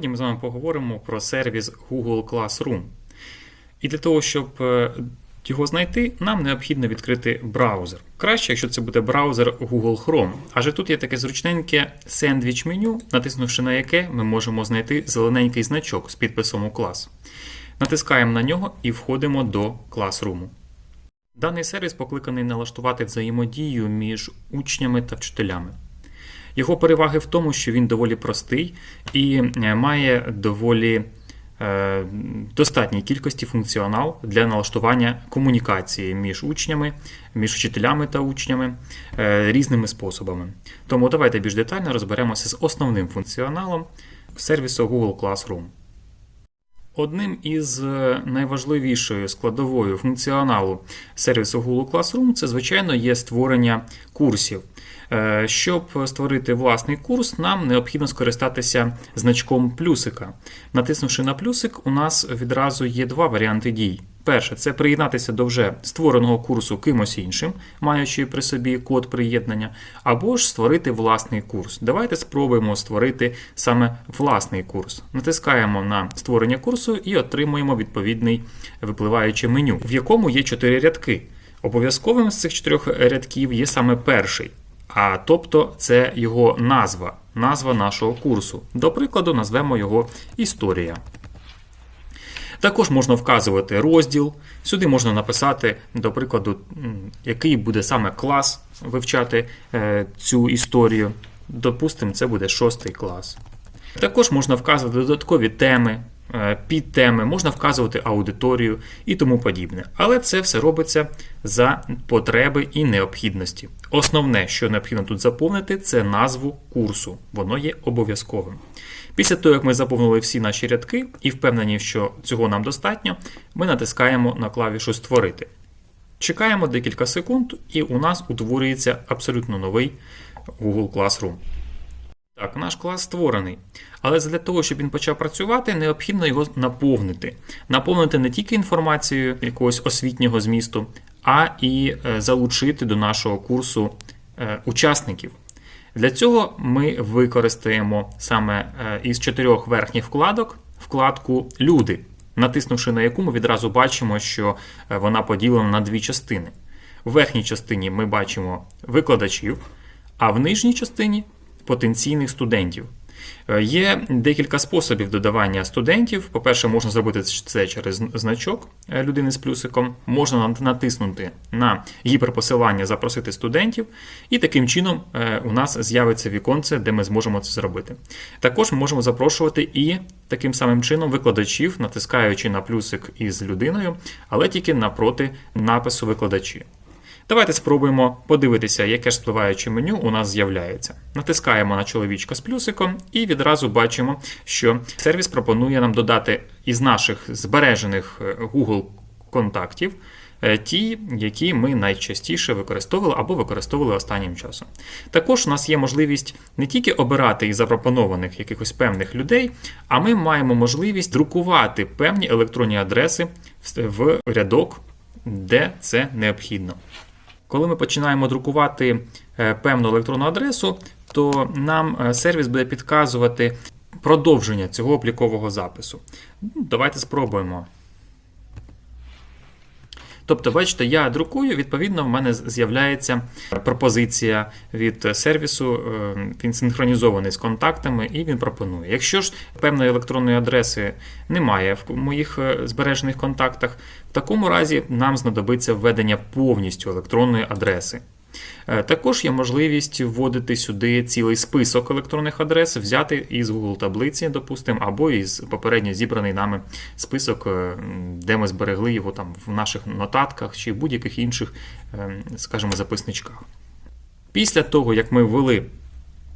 Сьогодні ми з вами поговоримо про сервіс Google Classroom. І для того, щоб е, його знайти, нам необхідно відкрити браузер. Краще, якщо це буде браузер Google Chrome. Адже тут є таке зручненьке сендвіч меню, натиснувши на яке ми можемо знайти зелененький значок з підписом у клас. Натискаємо на нього і входимо до Classroom. Даний сервіс покликаний налаштувати взаємодію між учнями та вчителями. Його переваги в тому, що він доволі простий і е, має доволі е, достатній кількості функціонал для налаштування комунікації між учнями, між вчителями та учнями е, різними способами. Тому давайте більш детально розберемося з основним функціоналом сервісу Google Classroom. Одним із найважливішою складовою функціоналу сервісу Google Classroom це, звичайно, є створення курсів. Е, Щоб створити власний курс, нам необхідно скористатися значком плюсика. Натиснувши на плюсик, у нас відразу є два варіанти дій. Перше це приєднатися до вже створеного курсу кимось іншим, маючи при собі код приєднання, або ж створити власний курс. Давайте спробуємо створити саме власний курс. Натискаємо на створення курсу і отримуємо відповідний випливаюче меню, в якому є чотири рядки. Обов'язковим з цих чотирьох рядків є саме перший. А тобто це його назва, назва нашого курсу. До прикладу, назвемо його Історія. Також можна вказувати розділ. Сюди можна написати, до прикладу, який буде саме клас вивчати е, цю історію. Допустимо, це буде шостий клас. Також можна вказувати додаткові теми, е, підтеми, можна вказувати аудиторію і тому подібне. Але це все робиться за потреби і необхідності. Основне, що необхідно тут заповнити, це назву курсу. Воно є обов'язковим. Після того, як ми заповнили всі наші рядки і впевнені, що цього нам достатньо, ми натискаємо на клавішу Створити. Чекаємо декілька секунд, і у нас утворюється абсолютно новий Google Classroom. Так, наш клас створений. Але для того, щоб він почав працювати, необхідно його наповнити. Наповнити не тільки інформацією якогось освітнього змісту, а і е, залучити до нашого курсу е, учасників. Для цього ми використаємо саме е, із чотирьох верхніх вкладок вкладку Люди, натиснувши на яку ми відразу бачимо, що вона поділена на дві частини. В верхній частині ми бачимо викладачів, а в нижній частині потенційних студентів. Е, Є декілька способів додавання студентів. По-перше, можна зробити це через значок е, людини з плюсиком, можна натиснути на гіперпосилання Запросити студентів, і таким чином е, у нас з'явиться віконце, де ми зможемо це зробити. Також ми можемо запрошувати і таким самим чином викладачів, натискаючи на плюсик із людиною, але тільки напроти напису викладачі. Давайте спробуємо подивитися, яке ж спливаюче меню у нас з'являється. Натискаємо на чоловічка з плюсиком і відразу бачимо, що сервіс пропонує нам додати із наших збережених е, Google контактів е, ті, які ми найчастіше використовували або використовували останнім часом. Також у нас є можливість не тільки обирати із запропонованих якихось певних людей, а ми маємо можливість друкувати певні електронні адреси в рядок, де це необхідно. Коли ми починаємо друкувати е, певну електронну адресу, то нам е, сервіс буде підказувати продовження цього облікового запису. Ну, Давайте спробуємо. Тобто, бачите, я друкую, відповідно, в мене з'являється пропозиція від сервісу, е, він синхронізований з контактами, і він пропонує. Якщо ж певної електронної адреси немає в моїх е, збережених контактах, в такому разі нам знадобиться введення повністю електронної адреси. Е, Також є можливість вводити сюди цілий список електронних адрес, взяти із Google таблиці, допустимо, або із попередньо зібраний нами список, е, де ми зберегли його там в наших нотатках чи будь-яких інших, е, скажімо, записничках. Після того, як ми ввели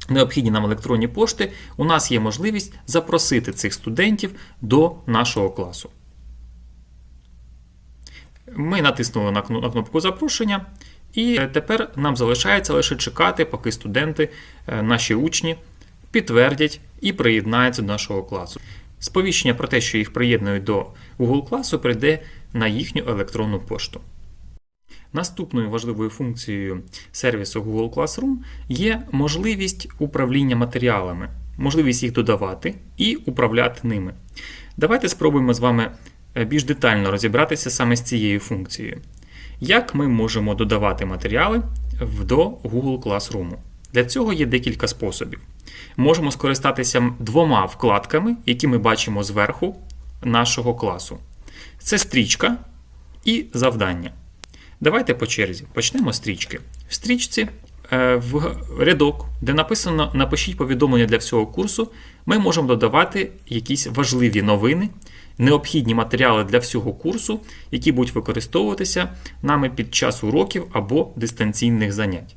необхідні нам електронні пошти, у нас є можливість запросити цих студентів до нашого класу. Ми натиснули на кнопку запрошення, і е, тепер нам залишається лише чекати, поки студенти, е, наші учні, підтвердять і приєднаються до нашого класу. Сповіщення про те, що їх приєднують до Google класу, прийде на їхню електронну пошту. Наступною важливою функцією сервісу Google Classroom є можливість управління матеріалами. можливість їх додавати і управляти ними. Давайте спробуємо з вами е, більш детально розібратися саме з цією функцією. Як ми можемо додавати матеріали до Google Classroom? Для цього є декілька способів. Можемо скористатися двома вкладками, які ми бачимо зверху нашого класу. Це стрічка і завдання. Давайте по черзі. Почнемо з стрічки. В стрічці е, в рядок, де написано Напишіть повідомлення для всього курсу, ми можемо додавати якісь важливі новини, необхідні матеріали для всього курсу, які будуть використовуватися нами під час уроків або дистанційних занять.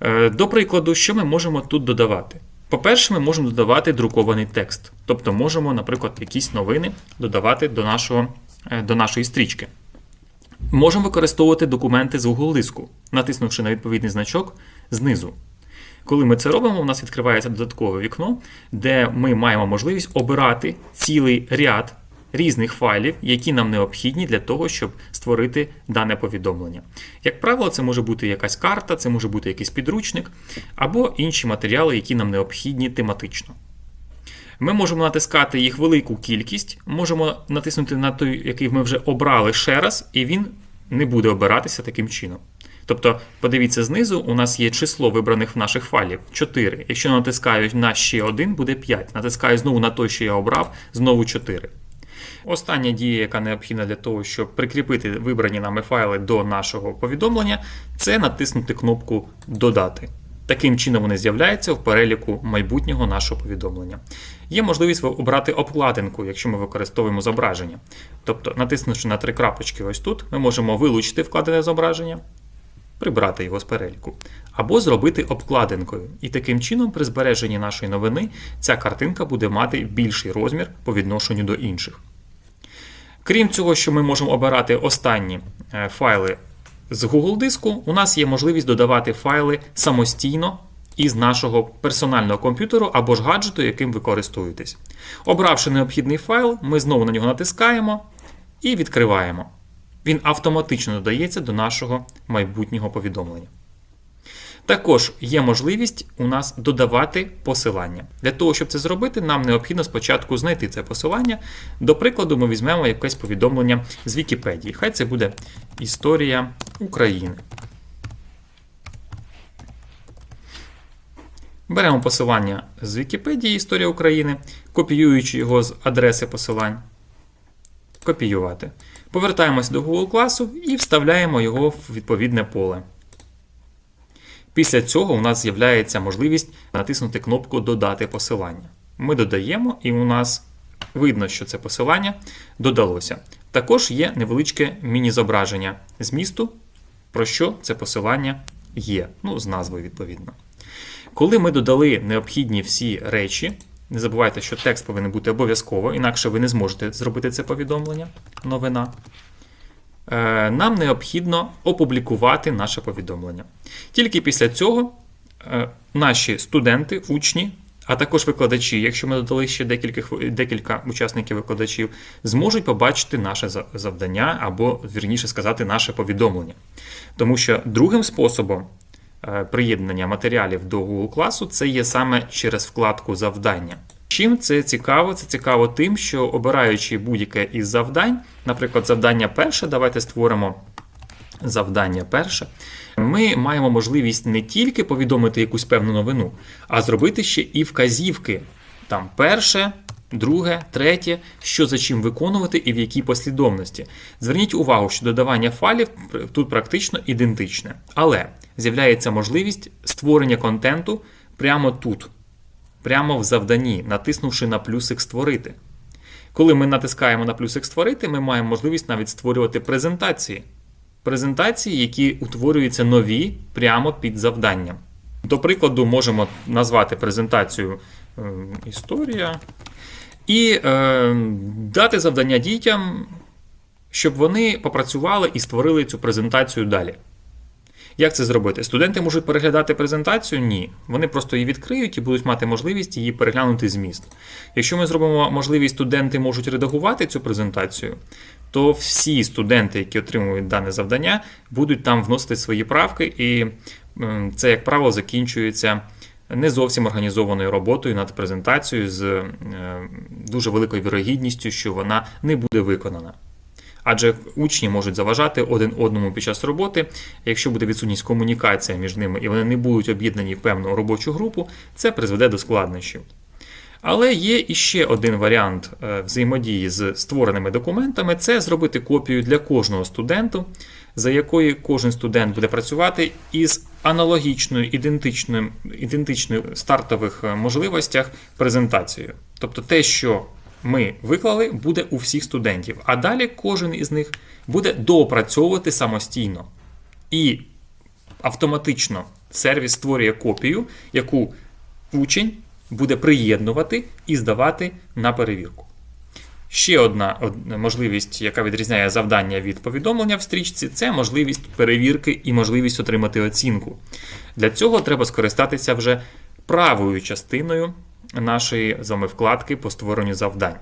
Е, До прикладу, що ми можемо тут додавати? По-перше, ми можемо додавати друкований текст, тобто можемо, наприклад, якісь новини додавати до, нашого, е, до нашої стрічки. Можемо використовувати документи з Google диску, натиснувши на відповідний значок знизу. Коли ми це робимо, у нас відкривається додаткове вікно, де ми маємо можливість обирати цілий ряд різних файлів, які нам необхідні для того, щоб створити дане повідомлення. Як правило, це може бути якась карта, це може бути якийсь підручник або інші матеріали, які нам необхідні тематично. Ми можемо натискати їх велику кількість, можемо натиснути на той, який ми вже обрали ще раз, і він не буде обиратися таким чином. Тобто, подивіться знизу, у нас є число вибраних в наших файлів 4. Якщо натискаю на ще один, буде 5. Натискаю знову на той, що я обрав, знову 4. Остання дія, яка необхідна для того, щоб прикріпити вибрані нами файли до нашого повідомлення, це натиснути кнопку Додати. Таким чином вони з'являються в переліку майбутнього нашого повідомлення. Є можливість обрати обкладинку, якщо ми використовуємо зображення. Тобто, натиснувши на три крапочки ось тут, ми можемо вилучити вкладене зображення, прибрати його з переліку, або зробити обкладинкою. І таким чином, при збереженні нашої новини, ця картинка буде мати більший розмір по відношенню до інших. Крім цього, що ми можемо обирати останні е, файли з Google диску, у нас є можливість додавати файли самостійно із нашого персонального комп'ютеру або ж гаджету, яким ви користуєтесь. Обравши необхідний файл, ми знову на нього натискаємо і відкриваємо. Він автоматично додається до нашого майбутнього повідомлення. Також є можливість у нас додавати посилання. Для того, щоб це зробити, нам необхідно спочатку знайти це посилання. До прикладу, ми візьмемо якесь повідомлення з Вікіпедії. Хай це буде Історія України. Беремо посилання з Вікіпедії Історія України, копіюючи його з адреси посилань. Копіювати. Повертаємося до Google класу і вставляємо його в відповідне поле. Після цього у нас з'являється можливість натиснути кнопку Додати посилання. Ми додаємо, і у нас видно, що це посилання додалося. Також є невеличке міні-зображення змісту, про що це посилання є, ну, з назвою відповідно. Коли ми додали необхідні всі речі, не забувайте, що текст повинен бути обов'язково, інакше ви не зможете зробити це повідомлення, новина. Е, Нам необхідно опублікувати наше повідомлення. Тільки після цього е, наші студенти, учні, а також викладачі, якщо ми додали ще декілька, декілька учасників викладачів, зможуть побачити наше завдання або, вірніше сказати, наше повідомлення. Тому що другим способом приєднання матеріалів до Google класу це є саме через вкладку завдання. Чим це цікаво? Це цікаво тим, що обираючи будь-яке із завдань, наприклад, завдання перше, давайте створимо завдання перше. Ми маємо можливість не тільки повідомити якусь певну новину, а зробити ще і вказівки. Там перше, друге, третє, що за чим виконувати і в якій послідовності. Зверніть увагу, що додавання файлів тут практично ідентичне. Але з'являється можливість створення контенту прямо тут, прямо в завданні, натиснувши на плюсик Створити. Коли ми натискаємо на плюсик Створити, ми маємо можливість навіть створювати презентації. Презентації, які утворюються нові прямо під завданням. До прикладу, можемо назвати презентацію е, Історія і е, дати завдання дітям, щоб вони попрацювали і створили цю презентацію далі. Як це зробити? Студенти можуть переглядати презентацію? Ні. Вони просто її відкриють і будуть мати можливість її переглянути зміст. Якщо ми зробимо можливість, студенти можуть редагувати цю презентацію, то всі студенти, які отримують дане завдання, будуть там вносити свої правки, і це, як правило, закінчується не зовсім організованою роботою над презентацією з е, дуже великою вірогідністю, що вона не буде виконана. Адже учні можуть заважати один одному під час роботи. Якщо буде відсутність комунікація між ними і вони не будуть об'єднані в певну робочу групу, це призведе до складнощів. Але є іще один варіант е, взаємодії з створеними документами це зробити копію для кожного студенту, за якою кожен студент буде працювати із аналогічною ідентичною, ідентичною стартових е, можливостях презентацією. Тобто те, що ми виклали, буде у всіх студентів, а далі кожен із них буде доопрацьовувати самостійно. І автоматично сервіс створює копію, яку учень буде приєднувати і здавати на перевірку. Ще одна можливість, яка відрізняє завдання від повідомлення в стрічці, це можливість перевірки і можливість отримати оцінку. Для цього треба скористатися вже правою частиною нашої з вами вкладки по створенню завдань.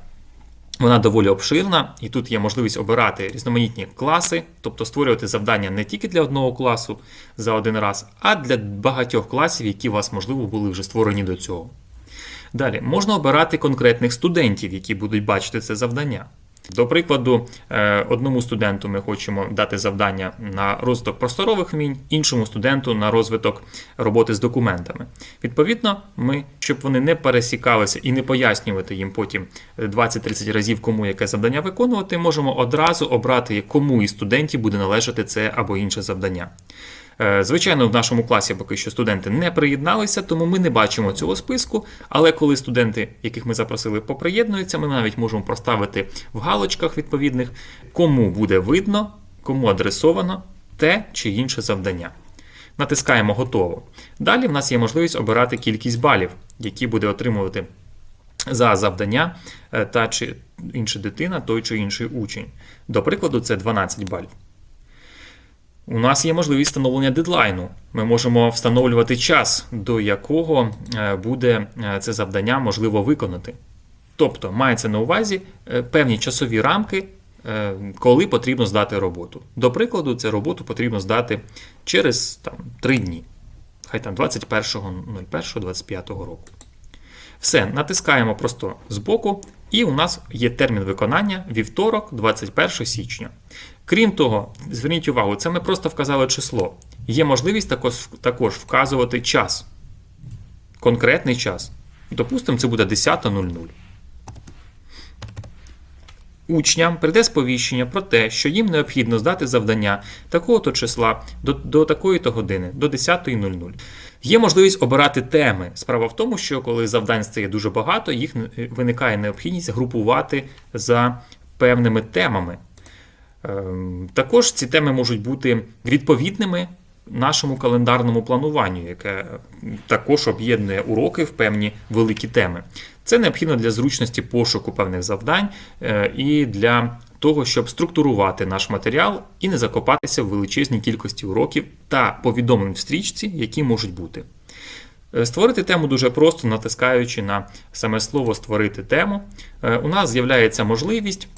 Вона доволі обширна, і тут є можливість обирати різноманітні класи, тобто створювати завдання не тільки для одного класу за один раз, а для багатьох класів, які у вас, можливо, були вже створені до цього. Далі можна обирати конкретних студентів, які будуть бачити це завдання. До прикладу, е, одному студенту ми хочемо дати завдання на розвиток просторових вмінь, іншому студенту на розвиток роботи з документами. Відповідно, ми, щоб вони не пересікалися і не пояснювати їм потім 20-30 разів, кому яке завдання виконувати, можемо одразу обрати, кому із студентів буде належати це або інше завдання. Е, Звичайно, в нашому класі поки що студенти не приєдналися, тому ми не бачимо цього списку. Але коли студенти, яких ми запросили, поприєднуються, ми навіть можемо проставити в галочках відповідних, кому буде видно, кому адресовано те чи інше завдання. Натискаємо готово. Далі в нас є можливість обирати кількість балів, які буде отримувати за завдання е, та чи інша дитина, той чи інший учень. До прикладу, це 12 балів. У нас є можливість встановлення дедлайну. Ми можемо встановлювати час, до якого е, буде е, це завдання можливо виконати. Тобто, мається на увазі е, певні часові рамки, коли потрібно здати роботу. До прикладу, цю роботу потрібно здати через там, 3 дні, хай там 21.01.25 року. Все, натискаємо просто збоку, і у нас є термін виконання вівторок, 21 січня. Крім того, зверніть увагу, це ми просто вказали число. Є можливість також, також вказувати час, конкретний час. Допустимо, це буде 10.00. Учням прийде сповіщення про те, що їм необхідно здати завдання такого-то числа до, до такої-то години, до 10.00. Є можливість обирати теми. Справа в тому, що коли завдань стає дуже багато, їх виникає необхідність групувати за певними темами. Ем, Також ці теми можуть бути відповідними нашому календарному плануванню, яке також об'єднує уроки в певні великі теми. Це необхідно для зручності пошуку певних завдань е, і для того, щоб структурувати наш матеріал і не закопатися в величезній кількості уроків та повідомлень в стрічці, які можуть бути. Е, Створити тему дуже просто, натискаючи на саме слово Створити тему, Е, у нас з'являється можливість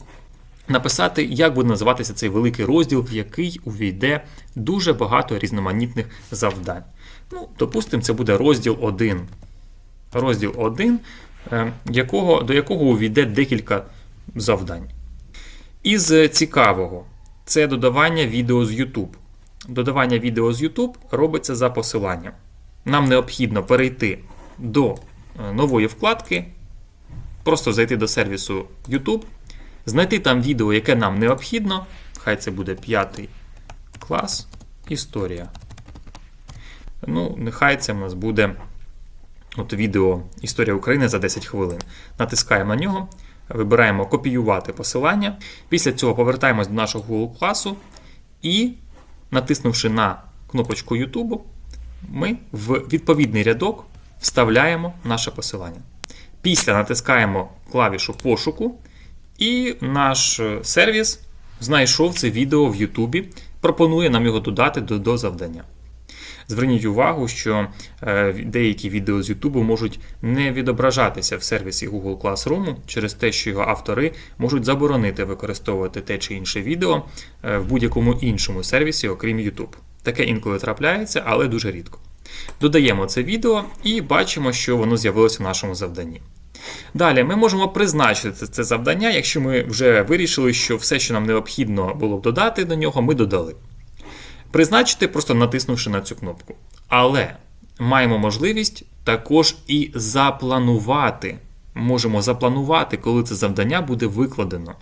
написати, як буде називатися цей великий розділ, в який увійде дуже багато різноманітних завдань. Ну, допустимо, це буде розділ 1. Розділ 1, е, якого, до якого увійде декілька завдань. Із цікавого це додавання відео з YouTube. Додавання відео з YouTube робиться за посиланням. Нам необхідно перейти до е, нової вкладки, просто зайти до сервісу YouTube, знайти там відео, яке нам необхідно. Хай це буде п'ятий клас, історія. Ну, нехай це в нас буде от відео Історія України за 10 хвилин. Натискаємо на нього, вибираємо копіювати посилання. Після цього повертаємось до нашого Google класу і, натиснувши на кнопочку YouTube, ми в відповідний рядок вставляємо наше посилання. Після натискаємо клавішу пошуку, і наш е, сервіс знайшов це відео в YouTube, пропонує нам його додати до, до завдання. Зверніть увагу, що е, деякі відео з YouTube можуть не відображатися в сервісі Google Classroom через те, що його автори можуть заборонити використовувати те чи інше відео е, в будь-якому іншому сервісі, окрім YouTube. Таке інколи трапляється, але дуже рідко. Додаємо це відео і бачимо, що воно з'явилося в нашому завданні. Далі ми можемо призначити це завдання, якщо ми вже вирішили, що все, що нам необхідно було додати до нього, ми додали. Призначити, просто натиснувши на цю кнопку. Але маємо можливість також і запланувати. Можемо запланувати, коли це завдання буде викладено.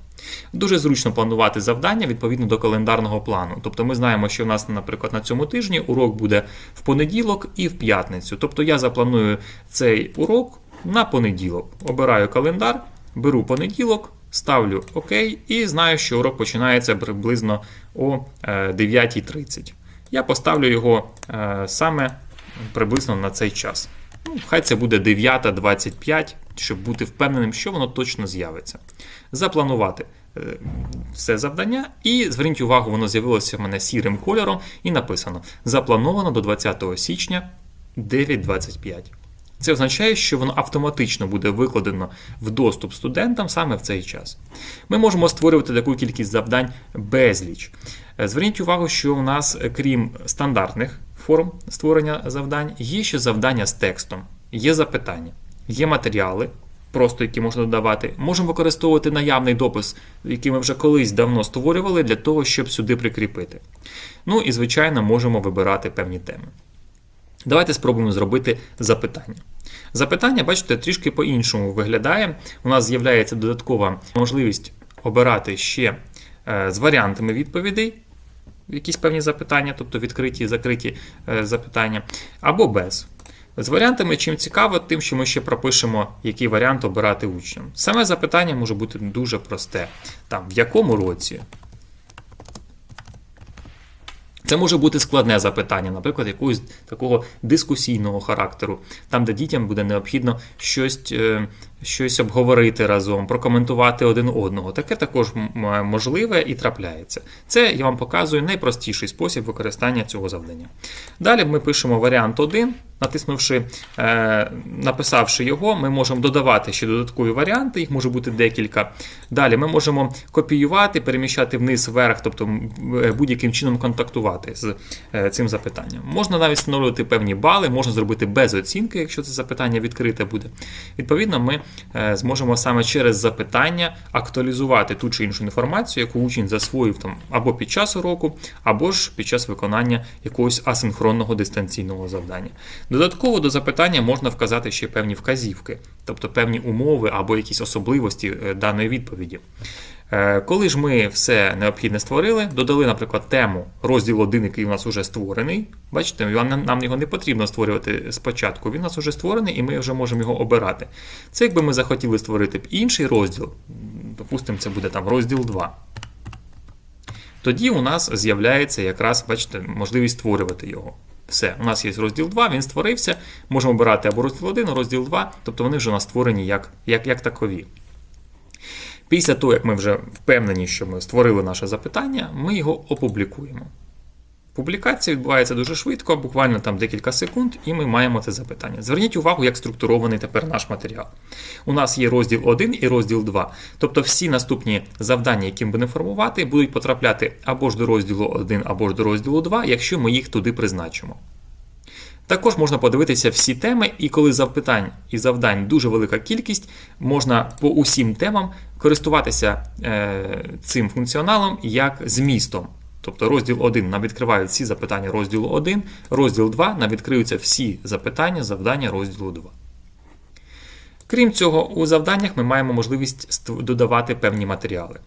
Дуже зручно планувати завдання відповідно до календарного плану. Тобто ми знаємо, що в нас, наприклад, на цьому тижні урок буде в понеділок і в п'ятницю. Тобто я запланую цей урок на понеділок. Обираю календар, беру понеділок, ставлю ОК і знаю, що урок починається приблизно о е, 9.30. Я поставлю його е, саме приблизно на цей час. Ну, хай це буде 9.25, щоб бути впевненим, що воно точно з'явиться. Запланувати е, все завдання, і зверніть увагу, воно з'явилося в мене сірим кольором і написано: заплановано до 20 січня 9.25. Це означає, що воно автоматично буде викладено в доступ студентам саме в цей час. Ми можемо створювати таку кількість завдань безліч. Е, Зверніть увагу, що у нас, е, крім стандартних форм створення завдань, є ще завдання з текстом, є запитання, є матеріали, просто які можна додавати. Можемо використовувати наявний допис, який ми вже колись давно створювали, для того, щоб сюди прикріпити. Ну і, звичайно, можемо вибирати певні теми. Давайте спробуємо зробити запитання. Запитання, бачите, трішки по-іншому виглядає. У нас з'являється додаткова можливість обирати ще е, з варіантами відповідей, якісь певні запитання, тобто відкриті і закриті е, запитання, або без. З варіантами, чим цікаво, тим, що ми ще пропишемо, який варіант обирати учням. Саме запитання може бути дуже просте. Там, в якому році, це може бути складне запитання, наприклад, якогось такого дискусійного характеру, там, де дітям буде необхідно щось, е, щось обговорити разом, прокоментувати один одного. Таке також можливе і трапляється. Це я вам показую найпростіший спосіб використання цього завдання. Далі ми пишемо варіант 1, натиснувши, е, написавши його, ми можемо додавати ще додаткові варіанти, їх може бути декілька. Далі ми можемо копіювати, переміщати вниз вверх, тобто е, будь-яким чином контактувати з е, цим запитанням. Можна навіть встановлювати певні бали, можна зробити без оцінки, якщо це запитання відкрите буде. Відповідно, ми зможемо саме через запитання актуалізувати ту чи іншу інформацію, яку учень засвоїв там або під час уроку, або ж під час виконання якогось асинхронного дистанційного завдання. Додатково до запитання можна вказати ще певні вказівки, тобто певні умови або якісь особливості е, даної відповіді. Е, Коли ж ми все необхідне створили, додали, наприклад, тему розділ 1, який у нас вже створений. Бачите, нам його не потрібно створювати спочатку. Він у нас вже створений, і ми вже можемо його обирати. Це якби ми захотіли створити б інший розділ, допустимо, це буде там розділ 2. Тоді у нас з'являється якраз, бачите, можливість створювати його. Все, у нас є розділ 2, він створився. Можемо обирати або розділ 1, або розділ 2, тобто вони вже у нас створені як, як, як такові. Після того, як ми вже впевнені, що ми створили наше запитання, ми його опублікуємо. Публікація відбувається дуже швидко, буквально там декілька секунд, і ми маємо це запитання. Зверніть увагу, як структурований тепер наш матеріал. У нас є розділ 1 і розділ 2. Тобто всі наступні завдання, які ми будемо формувати, будуть потрапляти або ж до розділу 1, або ж до розділу 2, якщо ми їх туди призначимо. Також можна подивитися всі теми, і коли запитань і завдань дуже велика кількість, можна по усім темам користуватися е, цим функціоналом як змістом. Тобто розділ 1 нам відкривають всі запитання розділу 1, розділ 2 нам відкриються всі запитання, завдання розділу 2. Крім цього, у завданнях ми маємо можливість додавати певні матеріали.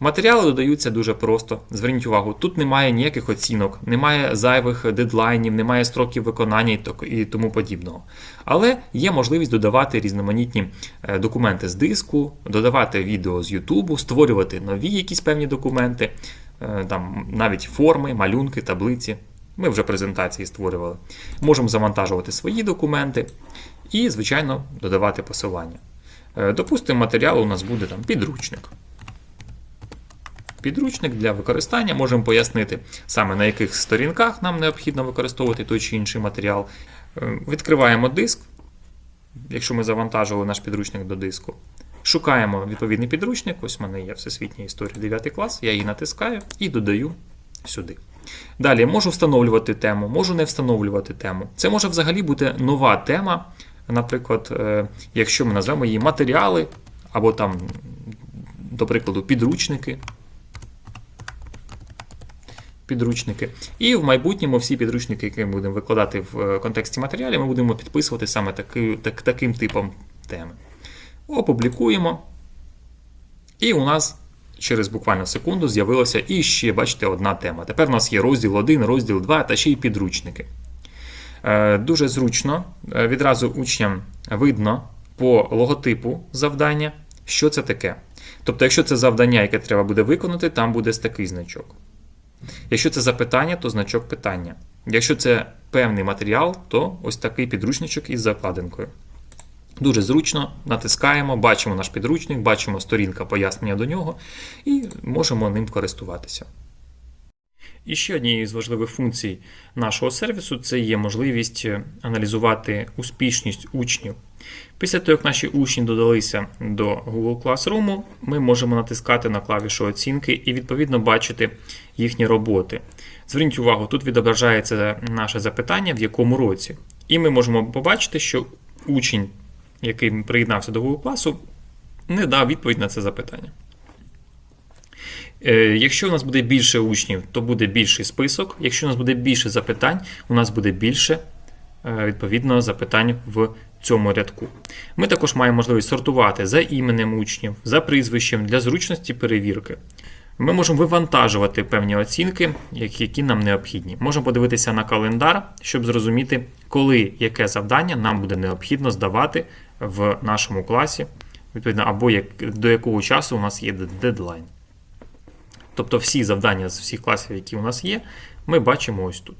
Матеріали додаються дуже просто. Зверніть увагу, тут немає ніяких оцінок, немає зайвих дедлайнів, немає строків виконання і тому подібного. Але є можливість додавати різноманітні е, документи з диску, додавати відео з Ютубу, створювати нові якісь певні документи, там навіть форми, малюнки, таблиці. Ми вже презентації створювали. Можемо завантажувати свої документи і, звичайно, додавати посилання. Е, Допустимо, матеріал у нас буде там підручник. Підручник для використання можемо пояснити саме на яких сторінках нам необхідно використовувати той чи інший матеріал. Е, Відкриваємо диск, якщо ми завантажили наш підручник до диску. Шукаємо відповідний підручник. Ось в мене є Всесвітня історія 9 клас, я її натискаю і додаю сюди. Далі можу встановлювати тему, можу не встановлювати тему. Це може взагалі бути нова тема. Наприклад, е, якщо ми назвемо її матеріали, або там, до прикладу, підручники. Підручники. І в майбутньому всі підручники, які ми будемо викладати в е, контексті матеріалів, ми будемо підписувати саме таки, так, таким типом теми. Опублікуємо. І у нас через буквально секунду з'явилася і ще, бачите, одна тема. Тепер у нас є розділ 1, розділ 2 та ще й підручники. Е, Дуже зручно. Е, Відразу учням видно по логотипу завдання, що це таке. Тобто, якщо це завдання, яке треба буде виконати, там буде такий значок. Якщо це запитання, то значок питання. Якщо це певний матеріал, то ось такий підручничок із закладинкою. Дуже зручно, натискаємо, бачимо наш підручник, бачимо сторінка пояснення до нього і можемо ним користуватися. І ще однією з важливих функцій нашого сервісу це є можливість е, аналізувати успішність учнів. Після того, як наші учні додалися до Google Classroom, ми можемо натискати на клавішу оцінки і відповідно бачити їхні роботи. Зверніть увагу, тут відображається наше запитання, в якому році. І ми можемо побачити, що учень, який приєднався до Google класу, не дав відповідь на це запитання. Е, Якщо у нас буде більше учнів, то буде більший список. Якщо у нас буде більше запитань, у нас буде більше е, відповідно запитань в цьому рядку. Ми також маємо можливість сортувати за іменем учнів, за прізвищем для зручності перевірки. Ми можемо вивантажувати певні оцінки, які які нам необхідні. Можемо подивитися на календар, щоб зрозуміти, коли яке завдання нам буде необхідно здавати в нашому класі, відповідно, або як, до якого часу у нас є дедлайн. Тобто всі завдання з всіх класів, які у нас є, ми бачимо ось тут.